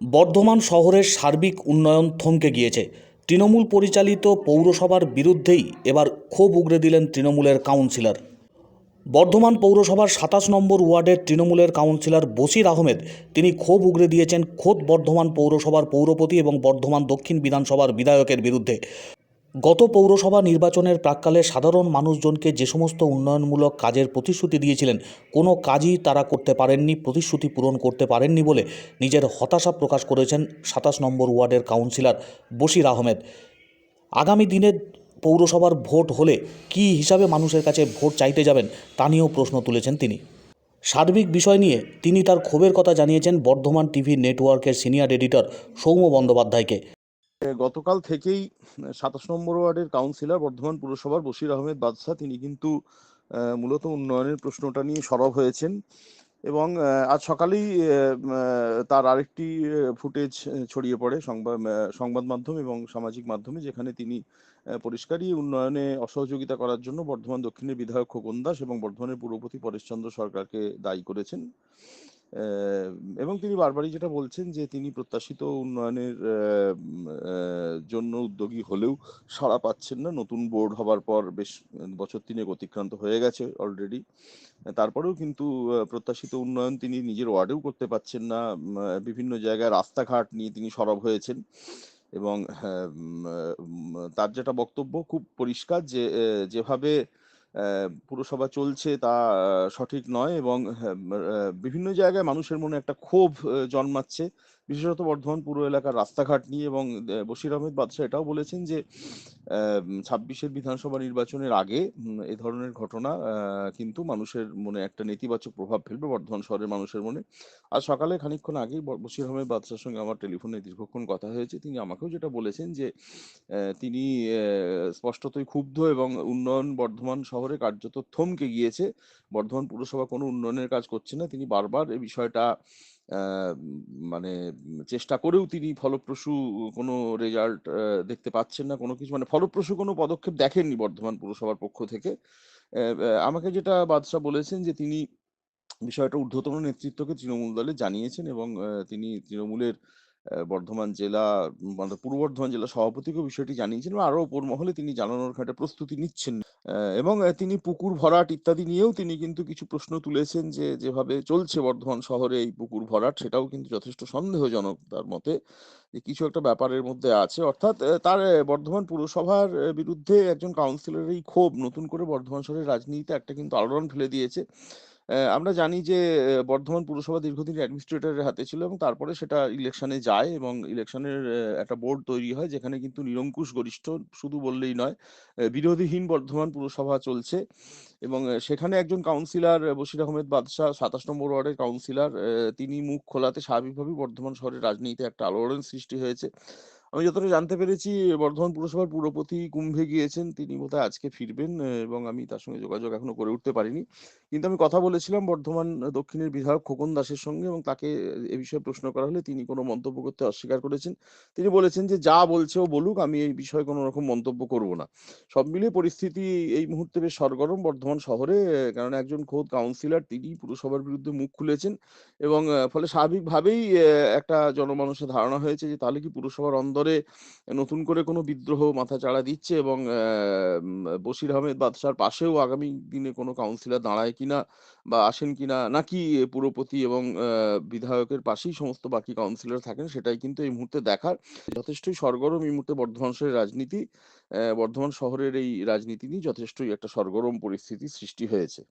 বর্ধমান শহরের সার্বিক উন্নয়ন থমকে গিয়েছে। তৃণমূল পরিচালিত পৌরসভার বিরুদ্ধেই এবার ক্ষোভ উগড়ে দিলেন তৃণমূলের কাউন্সিলর। বর্ধমান পৌরসভার সাতাশ নম্বর ওয়ার্ডের তৃণমূলের কাউন্সিলর বসির আহমেদ, তিনি ক্ষোভ উগড়ে দিয়েছেন খোদ বর্ধমান পৌরসভার পৌরপতি এবং বর্ধমান দক্ষিণ বিধানসভার বিধায়কের বিরুদ্ধে। গত পৌরসভা নির্বাচনের প্রাক্কালে সাধারণ মানুষজনকে যে সমস্ত উন্নয়নমূলক কাজের প্রতিশ্রুতি দিয়েছিলেন, কোনো কাজই তারা করতে পারেননি, প্রতিশ্রুতি পূরণ করতে পারেননি বলে নিজের হতাশা প্রকাশ করেছেন সাতাশ নম্বর ওয়ার্ডের কাউন্সিলর বশির আহমেদ। আগামী দিনে পৌরসভার ভোট হলে কী হিসাবে মানুষের কাছে ভোট চাইতে যাবেন, তা নিয়েও প্রশ্ন তুলেছেন তিনি। সার্বিক বিষয় নিয়ে তিনি তার ক্ষোভের কথা জানিয়েছেন বর্ধমান টিভি নেটওয়ার্কের সিনিয়র এডিটর সৌম্য বন্দ্যোপাধ্যায়কে। গতকাল থেকেই সাতাশ নম্বর ওয়ার্ডের কাউন্সিলর বর্ধমান পুরসভার বশির আহমেদ বাদশাহ, তিনি কিন্তু মূলত উন্নয়নের প্রশ্নটা নিয়ে সরব হয়েছেন এবং আজ সকালেই তার আরেকটি ফুটেজ ছড়িয়ে পড়ে সংবাদ সংবাদ মাধ্যম এবং সামাজিক মাধ্যমে, যেখানে তিনি পরিষ্কারই উন্নয়নে অসহযোগিতা করার জন্য বর্ধমান দক্ষিণের বিধায়ক খোকন দাস এবং বর্ধমানের পুরপতি পরেশচন্দ্র সরকারকে দায়ী করেছেন। এবং তিনি বারবারই যেটা বলছেন যে তিনি প্রত্যাশিত উন্নয়নের জন্য উদ্যোগী হলেও সাড়া পাচ্ছেন না। নতুন বোর্ড হবার পর বেশ বছর তিনেক অতিক্রান্ত হয়ে গেছে অলরেডি তারপরেও কিন্তু প্রত্যাশিত উন্নয়ন তিনি নিজের ওয়ার্ডেও করতে পারছেন না। বিভিন্ন জায়গায় রাস্তাঘাট নিয়ে তিনি সরব হয়েছেন। এবং তার যেটা বক্তব্য খুব পরিষ্কার যে যেভাবে পুরসভা চলছে তা সঠিক নয় এবং হ্যাঁ, বিভিন্ন জায়গায় মানুষের মনে একটা ক্ষোভ জন্মাচ্ছে। বিশেষত বর্ধমান পুর এলাকার রাস্তাঘাট নিয়ে এবং বশির আহমেদ বাদশাহ এটাও বলেছেন যে ছাব্বিশের বিধানসভা নির্বাচনের আগে এ ধরনের ঘটনা কিন্তু মানুষের মনে একটা নেতিবাচক প্রভাব ফেলবে বর্ধমান শহরের মানুষের মনে। আজ সকালে খানিকক্ষণ আগেই বশির আহমেদ বাদশার সঙ্গে আমার টেলিফোনে দীর্ঘক্ষণ কথা হয়েছে। তিনি আমাকেও যেটা বলেছেন যে তিনি স্পষ্টতই ক্ষুব্ধ এবং উন্নয়ন বর্ধমান শহরে কার্যত থমকে গিয়েছে। বর্ধমান পুরসভা কোনো উন্নয়নের কাজ করছে না। তিনি বারবার এই বিষয়টা মানে চেষ্টা করেও তিনি ফলপ্রসূ কোনো রেজাল্ট দেখতে পাচ্ছেন না কোনো কিছু। মানে ফলপ্রসূ কোনো পদক্ষেপ দেখেননি বর্ধমান পুরসভার পক্ষ থেকে। আমাকে যেটা বাদশাহ বলেছেন যে, তিনি বিষয়টা ঊর্ধ্বতন নেতৃত্বকে তৃণমূল দলে জানিয়েছেন এবং তিনি তৃণমূলের বর্ধমান জেলা মানে পূর্ব বর্ধমান জেলা সভাপতিকেও বিষয়টি জানিয়েছেন এবং আরও ওপর মহলে তিনি জানানোর একটা প্রস্তুতি নিচ্ছেন। এবং তিনি পুকুর ভরাট ইত্যাদি নিয়েও তিনি কিন্তু কিছু প্রশ্ন তুলেছেন যে, যেভাবে চলছে বর্ধমান শহরে এই পুকুর ভরাট, সেটাও কিন্তু যথেষ্ট সন্দেহজনক তার মতে যে, কিছু একটা ব্যাপারের মধ্যে আছে। অর্থাৎ তার বর্ধমান পুরসভার বিরুদ্ধে একজন কাউন্সিলরের এই ক্ষোভ। নতুন করে বর্ধমান শহরের রাজনীতিতে একটা কিন্তু আলোড়ন ফেলে দিয়েছে। আমরা জানি যে বর্ধমান পুরসভা দীর্ঘদিন অ্যাডমিনিস্ট্রেটরের হাতে ছিল এবং তারপরে সেটা ইলেকশনে যায় এবং ইলেকশনের একটা বোর্ড তৈরি হয় যেখানে কিন্তু নিরঙ্কুশ গরিষ্ঠ, শুধু বললেই নয় বিরোধীহীন বর্ধমান পুরসভা চলছে এবং সেখানে একজন কাউন্সিলর বশির আহমেদ বাদশাহ, সাতাশ নম্বর ওয়ার্ডের কাউন্সিলর তিনি মুখ খোলাতে স্বাভাবিকভাবেই বর্ধমান শহরের রাজনীতিতে একটা আলোড়ন সৃষ্টি হয়েছে। আমি যতটা জানতে পেরেছি, বর্ধমান পুরসভার পুরপতি কুম্ভে গিয়েছেন। তিনি বোধহয় আজকে ফিরবেন এবং আমি তার সঙ্গে যোগাযোগ এখনও করে উঠতে পারিনি। কিন্তু আমি কথা বলেছিলাম বর্ধমান দক্ষিণের বিধায়ক খোকন দাসের সঙ্গে, এবং তাকে এ বিষয়ে প্রশ্ন করা হলে তিনি কোনো মন্তব্য করতে অস্বীকার করেছেন। তিনি বলেছেন যে, যা বলছে ও বলুক, আমি এই বিষয়ে কোনো রকম মন্তব্য করব না। সব মিলিয়ে পরিস্থিতি এই মুহূর্তে বেশ সরগরম বর্ধমান শহরে কারণ একজন খোদ কাউন্সিলর, তিনি পুরসভার বিরুদ্ধে মুখ খুলেছেন, এবং ফলে স্বাভাবিকভাবেই একটা জনমানুষের ধারণা হয়েছে যে, তাহলে কি পুরসভার অন্দরে নতুন করে কোনো বিদ্রোহ মাথা চাড়া দিচ্ছে এবং বশির আহমেদ বাদশার পাশেও আগামী দিনে কোনো কাউন্সিলর দাঁড়ায় কিনা বা আসেন কিনা, নাকি পুরপতি এবং বিধায়কের পাশেই সমস্ত বাকি কাউন্সিলর থাকেন সেটাই কিন্তু এই মুহূর্তে দেখার। যথেষ্টই সরগরম এই মুহূর্তে বর্ধমান শহরের রাজনীতি বর্ধমান শহরের এই রাজনীতি নিয়ে যথেষ্টই একটা সরগরম পরিস্থিতি সৃষ্টি হয়েছে।